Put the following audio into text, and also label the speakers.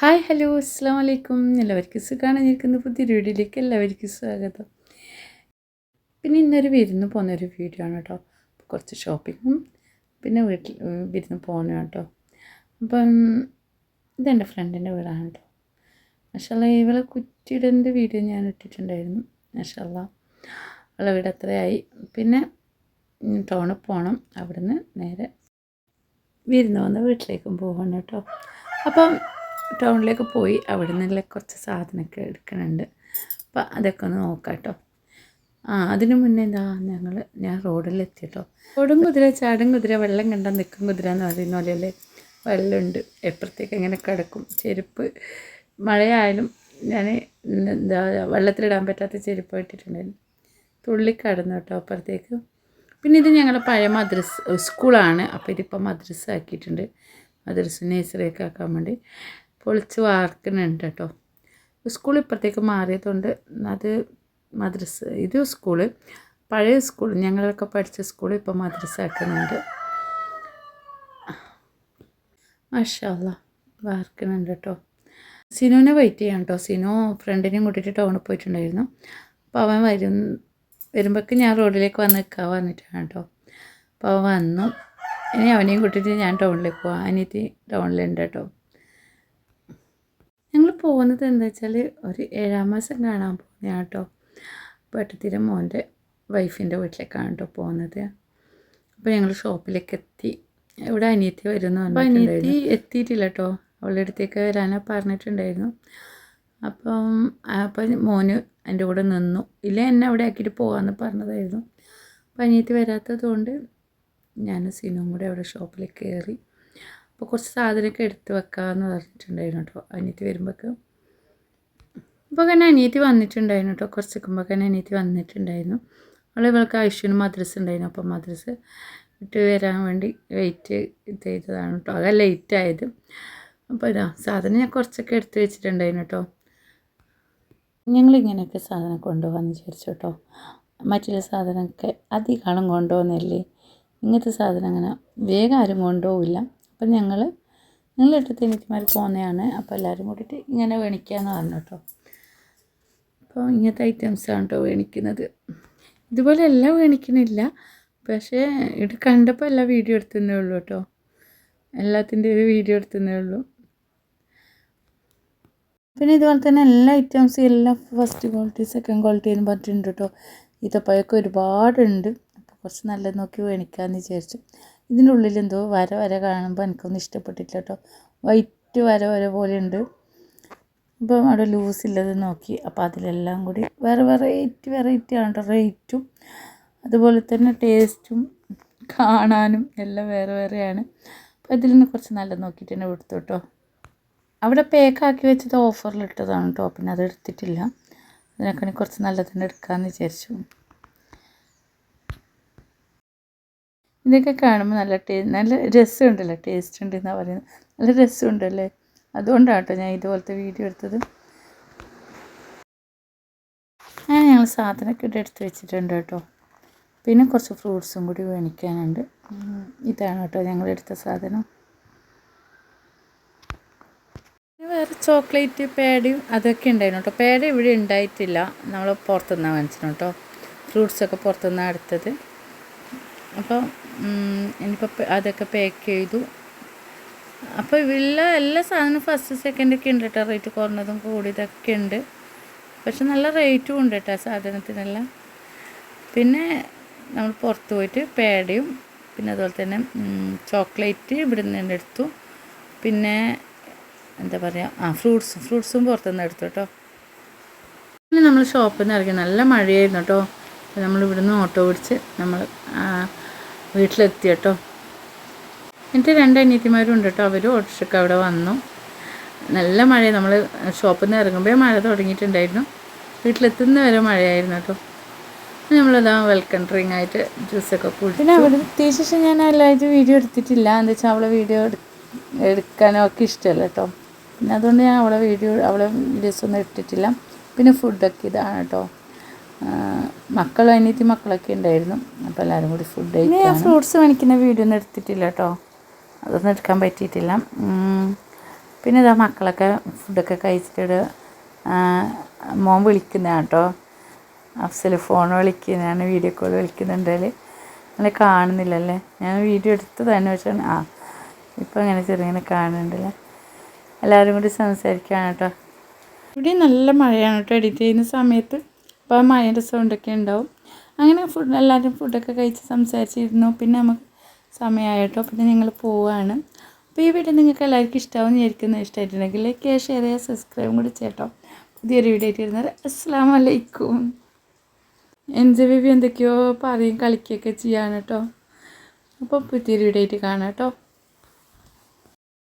Speaker 1: Hi hello അസ്സാം വലൈക്കും എല്ലാവർക്കും സുഖമാണ് നിൽക്കുന്ന പുതിയ വീഡിയോയിലേക്ക് എല്ലാവർക്കും സ്വാഗതം. പിന്നെ ഇന്നൊരു വിരുന്ന് പോകുന്നൊരു വീഡിയോ ആണ് കേട്ടോ. കുറച്ച് ഷോപ്പിങ്ങും പിന്നെ വീട്ടിൽ വിരുന്ന് പോകുന്നു കേട്ടോ. അപ്പം ഇതെന്റെ ഫ്രണ്ടിന്റെ വീടാണ് കേട്ടോ. മഷാല്ല ഇവളെ കുറ്റിയിടന്റെ വീഡിയോ ഞാൻ ഇട്ടിട്ടുണ്ടായിരുന്നു. മഷാല്ല അവളെ വീട് അത്രയായി. പിന്നെ ടൗണിൽ പോകണം അവിടുന്ന് നേരെ വിരുന്ന് വന്ന വീട്ടിലേക്കും പോകണം കേട്ടോ. അപ്പം ടൗണിലേക്ക് പോയി അവിടെ നിന്നുള്ള കുറച്ച് സാധനമൊക്കെ എടുക്കണുണ്ട്. അപ്പം അതൊക്കെ ഒന്ന് നോക്കാം കേട്ടോ ആ അതിനു മുന്നേ എന്താ ഞങ്ങൾ ഞാൻ റോഡിലെത്തി കേട്ടോ ഓടും കുതിര ചാടും കുതിര വെള്ളം കണ്ടാൽ നിൽക്കും കുതിര എന്ന് പറയുന്ന പോലെയല്ലേ? വെള്ളമുണ്ട്. എപ്പുറത്തേക്ക് ഇങ്ങനെ കിടക്കും. ചെരുപ്പ് മഴയായാലും ഞാൻ എന്താ വെള്ളത്തിലിടാൻ പറ്റാത്ത ചെരുപ്പ് ഇട്ടിട്ടുണ്ടായിരുന്നു. തുള്ളി കടന്നു കേട്ടോ അപ്പുറത്തേക്ക്. പിന്നെ ഇത് ഞങ്ങളുടെ പഴയ മദ്രസ് സ്കൂളാണ്. അപ്പോൾ ഇതിപ്പോൾ മദ്രസ ആക്കിയിട്ടുണ്ട് മദ്രസ നേഴ്സറിയൊക്കെ ആക്കാൻ വേണ്ടി. പൊളിച്ച് വാർക്കുന്നുണ്ട് കേട്ടോ സ്കൂൾ ഇപ്പുറത്തേക്ക് മാറിയതുകൊണ്ട് അത് മദ്രസ ഇത് സ്കൂൾ പഴയ സ്കൂൾ ഞങ്ങളൊക്കെ പഠിച്ച സ്കൂൾ ഇപ്പോൾ മദ്രസ ആക്കുന്നുണ്ട് മഷാല്ല വാർക്കുന്നുണ്ട് കേട്ടോ സിനുവിനെ വെയിറ്റ് ചെയ്യാം കേട്ടോ സിനു ഫ്രണ്ടിനെയും കൂട്ടിയിട്ട് ടൗണിൽ പോയിട്ടുണ്ടായിരുന്നു. അപ്പോൾ അവൻ വരും വരുമ്പോഴേക്ക് ഞാൻ റോഡിലേക്ക് വന്ന് നിൽക്കാൻ വന്നിട്ടാണ് കേട്ടോ അപ്പോൾ അവൻ വന്നു. ഇനി അവനെയും കൂട്ടിയിട്ട് ഞാൻ ടൗണിലേക്ക് പോവാം. അനിയത്തി ടൗണിലുണ്ട് കേട്ടോ പോകുന്നത് എന്താ വെച്ചാൽ ഒരു ഏഴാം മാസം കാണാൻ പോകുന്ന കേട്ടോ പേട്ടത്തിര മോന്റെ വൈഫിന്റെ വീട്ടിലേക്കാണ് കേട്ടോ പോകുന്നത്. അപ്പോൾ ഞങ്ങൾ ഷോപ്പിലേക്ക് എത്തി ഇവിടെ അനിയത്തി വരുന്നു അപ്പോൾ അനിയത്തി എത്തിയിട്ടില്ല കേട്ടോ അവളുടെ അടുത്തേക്ക് വരാനാണ് പറഞ്ഞിട്ടുണ്ടായിരുന്നു. അപ്പം അപ്പം മോന് എന്റെ കൂടെ നിന്നു. ഇല്ല എന്നെ അവിടെ ആക്കിയിട്ട് പോകാമെന്ന് പറഞ്ഞതായിരുന്നു. അപ്പം അനിയത്തി വരാത്തത് കൊണ്ട് ഞാൻ സിനും കൂടെ അവിടെ ഷോപ്പിലേക്ക് കയറി. അപ്പോൾ കുറച്ച് സാധനമൊക്കെ എടുത്ത് വെക്കാമെന്ന് പറഞ്ഞിട്ടുണ്ടായിരുന്നു കേട്ടോ അനിയത്തി വരുമ്പോഴേക്കും ഇപ്പോൾ തന്നെ അനിയത്തി വന്നിട്ടുണ്ടായിരുന്നു കേട്ടോ കുറച്ച് നിൽക്കുമ്പോൾ തന്നെ അനിയത്തി വന്നിട്ടുണ്ടായിരുന്നു. അവൾ ഇവൾക്ക് ആവശ്യത്തിന് മദ്രസ് ഉണ്ടായിരുന്നു അപ്പോൾ മദ്രസ് വിട്ട് വരാൻ വേണ്ടി വെയിറ്റ് ചെയ്തതാണ് കേട്ടോ അതാ ലേറ്റ് ആയത്. അപ്പോൾ ഇതാ സാധനം ഞാൻ കുറച്ചൊക്കെ എടുത്ത് വെച്ചിട്ടുണ്ടായിരുന്നു കേട്ടോ. ഞങ്ങളിങ്ങനെയൊക്കെ സാധനം കൊണ്ടുപോകാമെന്ന് വിചാരിച്ചു കേട്ടോ. മറ്റുള്ള സാധനമൊക്കെ അധികം കൊണ്ടുപോകുന്നില്ലേ? ഇങ്ങനത്തെ സാധനം അങ്ങനെ വേഗം ആരും കൊണ്ടുപോകില്ല അപ്പം ഞങ്ങൾ ഞങ്ങൾ ഇട്ടത്തെ എനിക്കുമാർ പോകുന്നതാണ് അപ്പോൾ എല്ലാവരും കൂടിയിട്ട് ഇങ്ങനെ വേണിക്കാന്ന് പറഞ്ഞു കേട്ടോ. അപ്പോൾ ഇങ്ങനത്തെ ഐറ്റംസാണ് കേട്ടോ വേണിക്കുന്നത്. ഇതുപോലെ എല്ലാം വേണിക്കണില്ല. പക്ഷേ ഇത് കണ്ടപ്പോൾ എല്ലാം വീഡിയോ എടുത്തതേ ഉള്ളൂ കേട്ടോ എല്ലാത്തിന്റെ ഒരു വീഡിയോ എടുത്തതേ ഉള്ളൂ. പിന്നെ ഇതുപോലെ തന്നെ എല്ലാ ഐറ്റംസും എല്ലാം ഫസ്റ്റ് ക്വാളിറ്റി സെക്കൻഡ് ക്വാളിറ്റി എന്ന് പറഞ്ഞിട്ടുണ്ട് കേട്ടോ ഈത്തപ്പഴമൊക്കെ ഒരുപാടുണ്ട്. അപ്പോൾ കുറച്ച് നല്ലത് നോക്കി മേടിക്കാമെന്ന് വിചാരിച്ചു. ഇതിന്റെ ഉള്ളിൽ എന്തോ വര വര കാണുമ്പോൾ എനിക്കൊന്നും ഇഷ്ടപ്പെട്ടില്ല കേട്ടോ വൈറ്റ് വര വര പോലെ ഉണ്ട് അപ്പം അവിടെ ലൂസ് ഇല്ലത് നോക്കി. അപ്പോൾ അതിലെല്ലാം കൂടി വേറെ വെറൈറ്റി വെറൈറ്റി ആണ് കേട്ടോ റേറ്റും അതുപോലെ തന്നെ ടേസ്റ്റും കാണാനും എല്ലാം വേറെ വേറെയാണ്. അപ്പോൾ ഇതിൽ നിന്ന് കുറച്ച് നല്ലത് നോക്കിയിട്ട് തന്നെ എടുത്തു കേട്ടോ. അവിടെ പേക്കാക്കി വെച്ചത് ഓഫറിൽ ഇട്ടതാണ് കേട്ടോ. പിന്നെ അത് എടുത്തിട്ടില്ല. അതിനൊക്കെ കുറച്ച് നല്ലത് തന്നെ എടുക്കാമെന്ന് വിചാരിച്ചു. ഇതൊക്കെ കാണുമ്പോൾ നല്ല ടേ നല്ല രസമുണ്ടല്ലോ ടേസ്റ്റ് ഉണ്ട് എന്നാണ് പറയുന്നത് നല്ല രസമുണ്ടല്ലേ? അതുകൊണ്ടാണ് കേട്ടോ ഞാൻ ഇതുപോലത്തെ വീഡിയോ എടുത്തത്. അങ്ങനെ ഞങ്ങൾ സാധനമൊക്കെ ഇവിടെ എടുത്ത് വെച്ചിട്ടുണ്ട് കേട്ടോ പിന്നെ കുറച്ച് ഫ്രൂട്ട്സും കൂടി മേടിക്കാനുണ്ട് ഉം, ഇതാണ് കേട്ടോ ഞങ്ങൾ എടുത്ത സാധനം. വേറെ ചോക്ലേറ്റ് പേടയും അതൊക്കെ ഉണ്ടായിരുന്നു കേട്ടോ പേട ഇവിടെ ഉണ്ടായിട്ടില്ല. നമ്മൾ പുറത്തുനിന്നാണ് വാങ്ങിച്ചിരുന്നു കേട്ടോ. ഫ്രൂട്ട്സൊക്കെ പുറത്തുനിന്നാണ് എടുത്തത്. അപ്പോൾ ഇനിയിപ്പോൾ അതൊക്കെ പാക്ക് ചെയ്തു. അപ്പോൾ ഇവിടെ എല്ലാ സാധനവും ഫസ്റ്റ് സെക്കൻഡ് ഒക്കെ ഉണ്ട് കേട്ടോ റേറ്റ് കുറഞ്ഞതും കൂടിയതൊക്കെ ഉണ്ട്. പക്ഷെ നല്ല റേറ്റും ഉണ്ട് കേട്ടോ സാധനത്തിനെല്ലാം. പിന്നെ നമ്മൾ പുറത്ത് പോയിട്ട് പേടയും പിന്നെ അതുപോലെ തന്നെ ചോക്ലേറ്റ് ഇവിടെ നിന്ന് എടുത്തു. പിന്നെ എന്താ പറയുക ആ ഫ്രൂട്ട്സ് ഫ്രൂട്ട്സും പുറത്തുനിന്ന് എടുത്തു കേട്ടോ പിന്നെ നമ്മൾ ഷോപ്പിൽ നിന്ന് ഇറങ്ങി. നല്ല മഴയായിരുന്നു കേട്ടോ നമ്മൾ ഇവിടുന്ന് ഓട്ടോ പിടിച്ച് നമ്മൾ വീട്ടിലെത്തി കേട്ടോ. എന്നിട്ട് രണ്ട് അനിയത്തിമാരും ഉണ്ട് കേട്ടോ. അവർ ഓട്ടോറിക്ഷയ്ക്ക് അവിടെ വന്നു. നല്ല മഴ നമ്മൾ ഷോപ്പിൽ നിന്ന് ഇറങ്ങുമ്പോൾ മഴ തുടങ്ങിയിട്ടുണ്ടായിരുന്നു. വീട്ടിലെത്തുന്ന വരെ മഴയായിരുന്നു കേട്ടോ. നമ്മളതാ വെൽക്കം ഡ്രിങ്ക് ആയിട്ട് ജ്യൂസൊക്കെ കുടിച്ചു. പിന്നെ അവിടെ എത്തിയ ഞാൻ എല്ലാവരും വീഡിയോ എടുത്തിട്ടില്ല. എന്താ വെച്ചാൽ അവളെ വീഡിയോ എടുക്കാനോ ഒക്കെ ഇഷ്ടമല്ല കേട്ടോ. പിന്നെ അതുകൊണ്ട് ഞാൻ അവളെ വീഡിയോ അവളെ വീഡിയോസ് ഒന്നും എടുത്തിട്ടില്ല. പിന്നെ ഫുഡൊക്കെ ഇതാണ് കേട്ടോ. മക്കളും അനിയത്തി മക്കളൊക്കെ ഉണ്ടായിരുന്നു. അപ്പോൾ എല്ലാവരും കൂടി ഫുഡ് ഞാൻ ഫ്രൂട്ട്സ് മേടിക്കുന്ന വീഡിയോ ഒന്നും എടുത്തിട്ടില്ല കേട്ടോ അതൊന്നും എടുക്കാൻ പറ്റിയിട്ടില്ല. പിന്നെ ഇതാ മക്കളൊക്കെ ഫുഡൊക്കെ കഴിച്ചിട്ട് ആ, മോൻ വിളിക്കുന്നതാണ് കേട്ടോ അഫ്സൽ ഫോൺ വിളിക്കുന്നതാണ് വീഡിയോ കോൾ വിളിക്കുന്നുണ്ടെങ്കിൽ അങ്ങനെ കാണുന്നില്ലല്ലേ? ഞാൻ വീഡിയോ എടുത്തു തന്നെ പക്ഷേ ആ ഇപ്പം അങ്ങനെ ചെറുങ്ങനെ കാണുന്നുണ്ടല്ലേ? എല്ലാവരും കൂടി സംസാരിക്കുകയാണ് കേട്ടോ ഇവിടെ നല്ല മഴയാണ് കേട്ടോ എഡിറ്റ് ചെയ്യുന്ന സമയത്ത് അപ്പോൾ മഴയുടെ സൗണ്ടൊക്കെ ഉണ്ടാവും. അങ്ങനെ ഫുഡ് എല്ലാവരും ഫുഡൊക്കെ കഴിച്ച് സംസാരിച്ചിരുന്നു. പിന്നെ നമുക്ക് സമയമായിട്ടോ പിന്നെ ഞങ്ങൾ പോവാണ്. അപ്പോൾ ഈ വീഡിയോ നിങ്ങൾക്ക് എല്ലാവർക്കും ഇഷ്ടമാവും വിചാരിക്കുന്നു. ഇഷ്ടമായിട്ടുണ്ടെങ്കിൽ ലൈക്ക് ഷെയർ ചെയ്യുക സബ്സ്ക്രൈബും കൂടി ചെയ്യട്ടോ പുതിയൊരു വീഡിയോ ആയിട്ട് വരുന്നത്. അസ്സാം വലൈക്കും എന്റെ ബേബി എന്തൊക്കെയോ പറയും കളിക്കുകയൊക്കെ ചെയ്യാണ് കേട്ടോ. അപ്പോൾ പുതിയൊരു വീഡിയോ ആയിട്ട് കാണാം കേട്ടോ.